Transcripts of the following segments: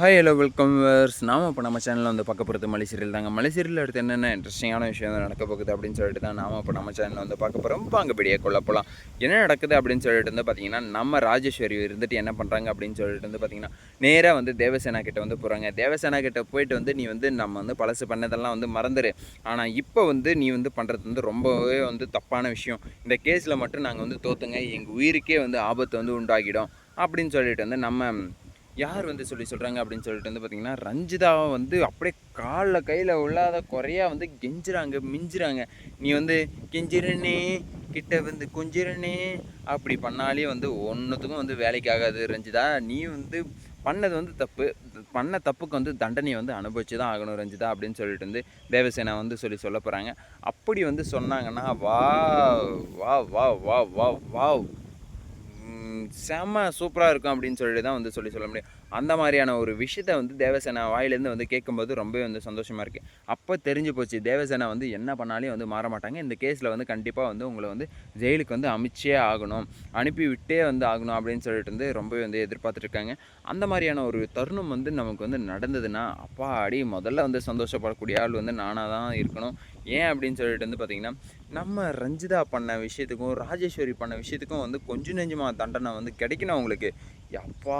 Hi hello welcome verse நாம் இப்போ நம்ம சேனலில் வந்து பார்க்க போகிறது மலைசீரியல் தாங்க. மலைசீரியல் அடுத்து என்னென்ன இன்ட்ரெஸ்டிங்கான விஷயம் வந்து நடக்க போகுது அப்படின்னு சொல்லிட்டு தான் நாம் இப்போ நம்ம சேனலில் வந்து பார்க்க போகிறோம் வாங்க பெரிய கொள்ள போகலாம் என்ன நடக்குது அப்படின்னு சொல்லிட்டு வந்து பார்த்தீங்கன்னா நம்ம ராஜேஸ்வரி இருந்துட்டு என்ன பண்ணுறாங்க அப்படின்னு சொல்லிட்டு வந்து பார்த்தீங்கன்னா நேராக வந்து தேவசேனா கிட்ட வந்து போகிறாங்க தேவசேனா கிட்ட போயிட்டு வந்து நீ வந்து நம்ம வந்து பழசு பண்ணதெல்லாம் வந்து மறந்துடு ஆனால் இப்போ வந்து நீ வந்து பண்ணுறது வந்து ரொம்பவே வந்து தப்பான விஷயம். இந்த கேஸில் மட்டும் நாங்கள் வந்து தோத்துங்க. எங்கள் உயிருக்கே வந்து ஆபத்து வந்து உண்டாகிடும். அப்படின்னு சொல்லிட்டு வந்து நம்ம யார் வந்து சொல்லி சொல்கிறாங்க அப்படின்னு சொல்லிட்டு வந்து பார்த்தீங்கன்னா ரஞ்சிதாவை வந்து அப்படியே காலில் கையில் உள்ளாத குறையா வந்து கெஞ்சுறாங்க மிஞ்சுறாங்க. நீ வந்து கெஞ்சிரனே கிட்ட வந்து கொஞ்சிரனே அப்படி பண்ணாலே வந்து ஒன்றுத்துக்கும் வந்து வேலைக்கு ஆகாது ரஞ்சிதா. நீ வந்து பண்ணது வந்து தப்பு. பண்ண தப்புக்கு வந்து தண்டனையை வந்து அனுபவிச்சு தான் ஆகணும் ரஞ்சிதா அப்படின்னு சொல்லிட்டு வந்து தேவசேனா வந்து சொல்லி சொல்ல போகிறாங்க அப்படி வந்து சொன்னாங்கன்னா வா வா வா வா வா வா செம்ம சூப்பராக இருக்கும் அப்படின்னு சொல்லிட்டு தான் வந்து சொல்லி சொல்ல முடியும். அந்த மாதிரியான ஒரு விஷயத்த வந்து தேவசேனா வாயிலேருந்து வந்து கேட்கும்போது ரொம்பவே வந்து சந்தோஷமாக இருக்குது அப்போ தெரிஞ்சு போச்சு தேவசேனா வந்து என்ன பண்ணாலும் வந்து மாற மாட்டாங்க. இந்த கேஸில் வந்து கண்டிப்பாக வந்து உங்களை வந்து ஜெயிலுக்கு வந்து அமிச்சே ஆகணும். அனுப்பி விட்டே வந்து ஆகணும் அப்படின்னு சொல்லிட்டு வந்து ரொம்பவே வந்து எதிர்பார்த்துட்ருக்காங்க அந்த மாதிரியான ஒரு தருணம் வந்து நமக்கு வந்து நடந்ததுன்னா அப்பா அடி முதல்ல வந்து சந்தோஷப்படக்கூடிய ஆள் வந்து நானாக தான் இருக்கணும். ஏன் அப்படின்னு சொல்லிட்டு வந்து பார்த்திங்கன்னா நம்ம ரஞ்சிதா பண்ண விஷயத்துக்கும் ராஜேஸ்வரி பண்ண விஷயத்துக்கும் வந்து கொஞ்சம் நெஞ்சமாக தண்டனை வந்து கிடைக்கணும் அவங்களுக்கு. அப்பா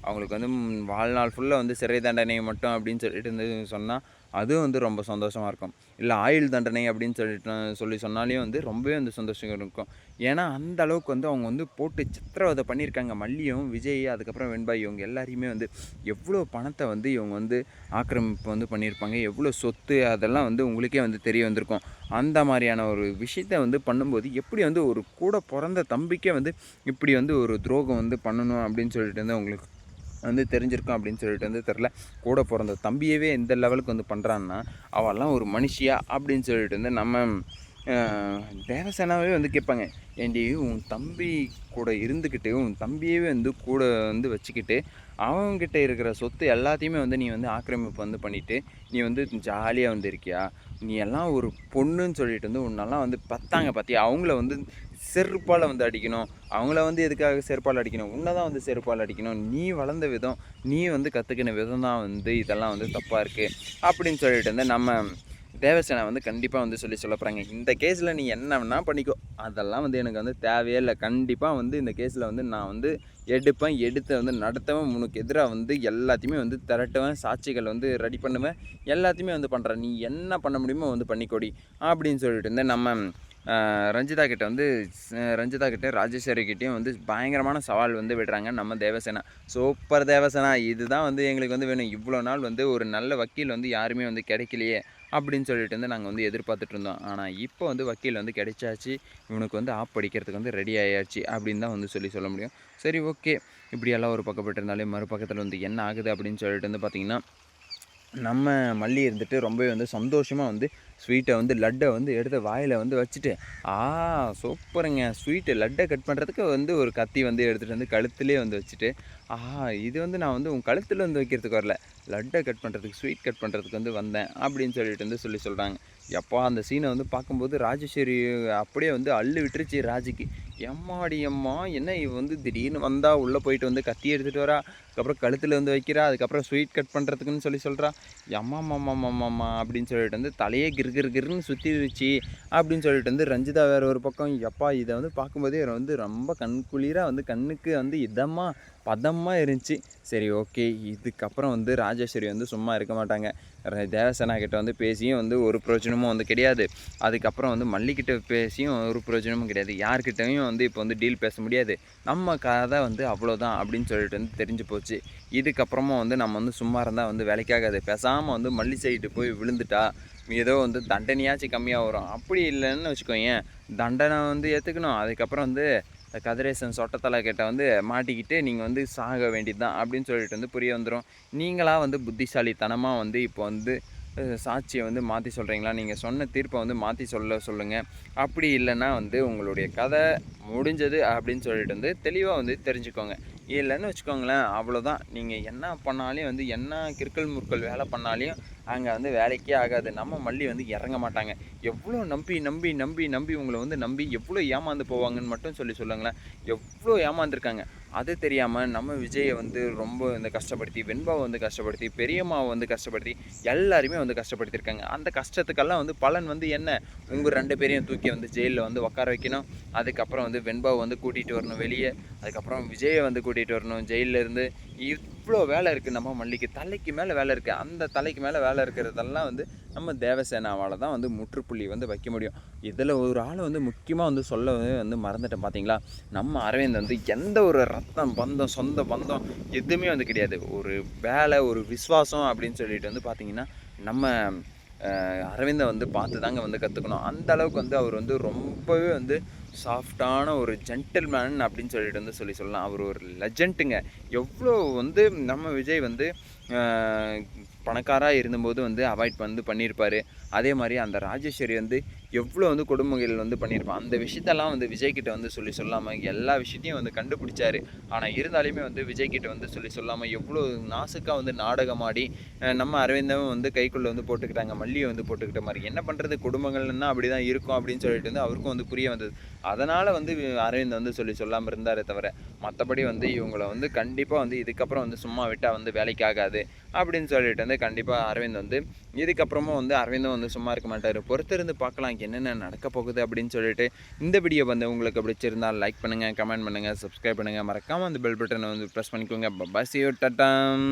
அவங்களுக்கு வந்து வாழ்நாள் ஃபுல்லாக வந்து சிறை தண்டனை மட்டும் அப்படின்னு சொல்லிட்டு இருந்து சொன்னால் அதுவும் வந்து ரொம்ப சந்தோஷமாக இருக்கும். இல்லை ஆயுள் தண்டனை அப்படின்னு சொல்லிட்டு சொல்லி சொன்னாலே வந்து ரொம்பவே வந்து சந்தோஷம் இருக்கும். ஏன்னா அந்த அளவுக்கு வந்து அவங்க வந்து போட்டு சித்திரவதை பண்ணியிருக்காங்க. மல்லியும் விஜய் அதுக்கப்புறம் வெண்பாய் இவங்க எல்லாரையுமே வந்து எவ்வளோ பணத்தை வந்து இவங்க வந்து ஆக்கிரமிப்பு வந்து பண்ணியிருப்பாங்க. எவ்வளோ சொத்து அதெல்லாம் வந்து உங்களுக்கே வந்து தெரிய வந்திருக்கும். அந்த மாதிரியான ஒரு விஷயத்த வந்து பண்ணும்போது எப்படி வந்து ஒரு கூட பிறந்த தம்பிக்கே வந்து இப்படி வந்து ஒரு துரோகம் வந்து பண்ணணும் அப்படின்னு சொல்லிட்டு வந்து உங்களுக்கு வந்து தெரிஞ்சிருக்கும் அப்படின்னு சொல்லிட்டு வந்து தெரில கூட பிறந்த தம்பியவே எந்த லெவலுக்கு வந்து பண்ணுறான்னா அவெல்லாம் ஒரு மனுஷியா அப்படின்னு சொல்லிட்டு வந்து நம்ம தேவசேனாவே வந்து கேட்பாங்க. ஏண்டி உன் தம்பி கூட இருந்துக்கிட்டு உன் தம்பியவே வந்து கூட வந்து வச்சுக்கிட்டு அவங்கக்கிட்ட இருக்கிற சொத்து எல்லாத்தையுமே வந்து நீ வந்து ஆக்கிரமிப்பு வந்து பண்ணிவிட்டு நீ வந்து ஜாலியாக வந்து இருக்கியா? நீ எல்லாம் ஒரு பொண்ணுன்னு சொல்லிட்டு வந்து உன்னெல்லாம் வந்து பத்தாங்க பார்த்தியா அவங்கள வந்து செருப்பால் வந்து அடிக்கணும். அவங்கள வந்து எதுக்காக செருப்பால் அடிக்கணும்? உன்னை தான் வந்து செருப்பால் அடிக்கணும். நீ வளர்ந்த விதம் நீ வந்து கற்றுக்கின விதம் தான் வந்து இதெல்லாம் வந்து தப்பாக இருக்குது அப்படின்னு சொல்லிட்டு வந்து நம்ம தேவசேனா வந்து கண்டிப்பாக வந்து சொல்லி சொல்ல போகிறாங்க இந்த கேஸில் நீ என்ன வேணால் பண்ணிக்கோ. அதெல்லாம் வந்து எனக்கு வந்து தேவையே இல்லை. கண்டிப்பாக வந்து இந்த கேஸில் வந்து நான் வந்து எடுப்பேன் எடுத்து வந்து நடத்துவேன். உனக்கு எதிராக வந்து எல்லாத்தையுமே வந்து திரட்டுவேன். சாட்சிகள் வந்து ரெடி பண்ணுவேன். எல்லாத்தையுமே வந்து பண்ணுறேன் நீ என்ன பண்ண முடியுமோ வந்து பண்ணிக்கொடி. அப்படின்னு சொல்லிட்டு இருந்தேன் நம்ம ரஞ்சிதா கிட்ட வந்து ரஞ்சிதா கிட்ட ராஜேஸ்வரி கிட்டேயும் வந்து பயங்கரமான சவால் வந்து விடுறாங்க நம்ம தேவசேனா. சூப்பர் தேவசேனா. இதுதான் வந்து எங்களுக்கு வந்து வேணும். இவ்வளோ நாள் வந்து ஒரு நல்ல வக்கீல் வந்து யாருமே வந்து கிடைக்கலையே அப்படின்னு சொல்லிட்டு வந்து நாங்கள் வந்து எதிர்பார்த்துட்டு இருந்தோம். ஆனால் இப்போ வந்து வக்கீல் வந்து கிடைச்சாச்சு. இவனுக்கு வந்து ஆப் படிக்கிறதுக்கு வந்து ரெடி ஆயாச்சு அப்படின்னு தான் வந்து சொல்லி சொல்ல முடியும். சரி ஓகே இப்படியெல்லாம் ஒரு பக்கப்பட்டு இருந்தாலே மறுபக்கத்தில் வந்து என்ன ஆகுது அப்படின்னு சொல்லிட்டு வந்து பார்த்திங்கன்னா நம்ம மல்லி இருந்துட்டு ரொம்பவே வந்து சந்தோஷமாக வந்து ஸ்வீட்டை வந்து லட்டை வந்து எடுத்து வாயில் வந்து வச்சுட்டு ஆ சூப்பருங்க. ஸ்வீட்டு லட்டை கட் பண்ணுறதுக்கு வந்து ஒரு கத்தி வந்து எடுத்துகிட்டு வந்து கழுத்துலேயே வந்து வச்சுட்டு ஆஹா இது வந்து நான் வந்து உன் கழுத்தில் வந்து வைக்கிறதுக்கு வரல. லட்டை கட் பண்ணுறதுக்கு ஸ்வீட் கட் பண்ணுறதுக்கு வந்து வந்தேன் அப்படின்னு சொல்லிட்டு வந்து சொல்லி சொல்கிறாங்க எப்பா அந்த சீனை வந்து பார்க்கும்போது ராஜேஸ்வரி அப்படியே வந்து அள்ளு விட்டுருச்சு ராஜிக்கு. எம்மாடி அம்மா என்ன இவ வந்து திடீர்னு வந்தால் உள்ளே போயிட்டு வந்து கத்தி எடுத்துகிட்டு வரா அதுக்கப்புறம் கழுத்தில் வந்து வைக்கிறா அதுக்கப்புறம் ஸ்வீட் கட் பண்ணுறதுக்குன்னு சொல்லி சொல்கிறா எம்மா மாமா மாமா அப்படின்னு சொல்லிட்டு வந்து தலையே கிரு கிரு கிருன்னு சுற்றிடுச்சு அப்படின்னு சொல்லிட்டு வந்து ரஞ்சிதா வேறு ஒரு பக்கம் எப்பா இதை வந்து பார்க்கும்போதே வந்து ரொம்ப கண்குளிராக வந்து கண்ணுக்கு வந்து இதமாக பதமாக இருந்துச்சு. சரி ஓகே. இதுக்கப்புறம் வந்து ராஜேஸ்வரி வந்து சும்மா இருக்க மாட்டாங்க. தேவசேனா கிட்ட வந்து பேசியும் வந்து ஒரு பிரயோஜனமும் வந்து கிடையாது. அதுக்கப்புறம் வந்து மல்லிக்கிட்ட பேசியும் ஒரு பிரயோஜனமும் கிடையாது. யார்கிட்டையும் வந்து இப்போ வந்து டீல் பேச முடியாது. நம்ம கதை வந்து அவ்வளோதான் அப்படின்னு சொல்லிட்டு வந்து தெரிஞ்சு போச்சு. இதுக்கப்புறமா வந்து நம்ம வந்து சும்மா இருந்தால் வந்து வேலைக்காகாது. பேசாமல் வந்து மல்லி சைட்டு போய் விழுந்துட்டா ஏதோ வந்து தண்டனையாச்சும் கம்மியாக வரும். அப்படி இல்லைன்னு வச்சுக்கோங்க தண்டனை வந்து ஏற்றுக்கணும் அதுக்கப்புறம் வந்து கதிரேசன் சொட்டத்தலை கிட்ட வந்து மாட்டிக்கிட்டு நீங்கள் வந்து சாக வேண்டியது தான் அப்படின்னு சொல்லிட்டு வந்து புரிய வந்துடும் நீங்களாக வந்து புத்திசாலித்தனமாக வந்து இப்போ வந்து சாட்சியை வந்து மாற்றி சொல்கிறீங்களா நீங்கள் சொன்ன தீர்ப்பை வந்து மாற்றி சொல்ல சொல்லுங்கள் அப்படி இல்லைன்னா வந்து உங்களுடைய கதை முடிஞ்சது அப்படின்னு சொல்லிட்டு வந்து தெளிவாக வந்து தெரிஞ்சுக்கோங்க. இல்லைன்னு வச்சுக்கோங்களேன் அவ்வளோதான் நீங்கள் என்ன பண்ணாலையும் வந்து என்ன கிறுக்கல் முற்கள் வேலை பண்ணாலையும் அங்கே வந்து வேலைக்கே ஆகாது. நம்ம மல்லி வந்து இறங்க மாட்டாங்க. எவ்வளோ நம்பி நம்பி நம்பி நம்பி உங்களை வந்து நம்பி எவ்வளோ ஏமாந்து போவாங்கன்னு மட்டும் சொல்லி சொல்லுங்களேன். எவ்வளோ ஏமாந்துருக்காங்க. அது தெரியாமல் நம்ம விஜயை வந்து ரொம்ப வந்து கஷ்டப்படுத்தி வெண்பாவை வந்து கஷ்டப்படுத்தி பெரியம்மாவை வந்து கஷ்டப்படுத்தி எல்லாருமே வந்து கஷ்டப்படுத்தியிருக்காங்க அந்த கஷ்டத்துக்கெல்லாம் வந்து பலன் வந்து என்ன? உங்கள் ரெண்டு பேரையும் தூக்கி வந்து ஜெயிலில் வந்து உட்கார வைக்கணும். அதுக்கப்புறம் வந்து வெண்பாவை வந்து கூட்டிகிட்டு வரணும் வெளியே. அதுக்கப்புறம் விஜயை வந்து கூட்டிகிட்டு வரணும் ஜெயில்ல அவ்வளோ இவ்வளோ வேலை இருக்குது நம்ம மல்லிக்கு. தலைக்கு மேலே வேலை இருக்குது அந்த தலைக்கு மேலே வேலை இருக்கிறதெல்லாம் வந்து நம்ம தேவசேனாவால் தான் வந்து முற்றுப்புள்ளி வந்து வைக்க முடியும். இதில் ஒரு ஆளை வந்து முக்கியமாக வந்து சொல்ல வந்து மறந்துட்டேன் பார்த்தீங்களா நம்ம அரவிந்த் வந்து எந்த ஒரு ரத்தம் பந்தம் சொந்த பந்தம் எதுவுமே வந்து கிடையாது. ஒரு வேலை ஒரு விசுவாசம் அப்படின்னு சொல்லிட்டு வந்து பார்த்திங்கன்னா நம்ம அரவிந்தை வந்து பார்த்து தாங்க வந்து கற்றுக்கணும் அந்த அளவுக்கு வந்து அவர் வந்து ரொம்பவே வந்து சாஃப்டான ஒரு ஜென்டில்மேன் அப்படின்னு சொல்லிட்டு வந்து சொல்லி சொல்லலாம். அவர் ஒரு லெஜண்ட்டுங்க எவ்வளோ வந்து நம்ம விஜய் வந்து பணக்காராக இருந்தபோது வந்து அவாய்ட் வந்து பண்ணியிருப்பார் அதே மாதிரி அந்த ராஜேஸ்வரி வந்து எவ்வளோ வந்து கொடுமைகள் வந்து பண்ணியிருப்பான். அந்த விஷயத்தெல்லாம் வந்து விஜய்கிட்ட வந்து சொல்லி சொல்லாமல் எல்லா விஷயத்தையும் வந்து கண்டுபிடிச்சாரு. ஆனால் இருந்தாலுமே வந்து விஜய்கிட்ட வந்து சொல்லி சொல்லாமல் எவ்வளோ நாசுக்காக வந்து நாடகமாடி நம்ம அரவிந்தமும் வந்து கைக்குள்ளே வந்து போட்டுக்கிட்டாங்க மல்லியை வந்து போட்டுக்கிட்ட மாதிரி. என்ன பண்ணுறது குடும்பங்கள்னா அப்படி தான் இருக்கும் அப்படின்னு சொல்லிட்டு வந்து அவருக்கும் வந்து புரிய வந்தது. அதனால் வந்து அரவிந்த் வந்து சொல்லி சொல்லாமல் இருந்தாரே தவிர மற்றபடி வந்து இவங்களை வந்து கண்டிப்பாக வந்து இதுக்கப்புறம் வந்து சும்மா விட்டால் வந்து வேலைக்கு ஆகாது. அப்படின்னு சொல்லிட்டு வந்து கண்டிப்பாக அரவிந்த் வந்து இதுக்கப்புறமும் வந்து அரவிந்தும் வந்து சும்மா இருக்க மாட்டார். பொறுத்திருந்து பார்க்கலாம் என்னென்ன நடக்க போகுது அப்படின்னு சொல்லிட்டு இந்த வீடியோ வந்து உங்களுக்கு பிடிச்சிருந்தால் லைக் பண்ணுங்கள் கமெண்ட் பண்ணுங்கள் சப்ஸ்கிரைப் பண்ணுங்கள் மறக்காமல் அந்த பெல் பட்டனை வந்து ப்ரெஸ் பண்ணிக்கோங்க. பபாசியோ டட்டாம்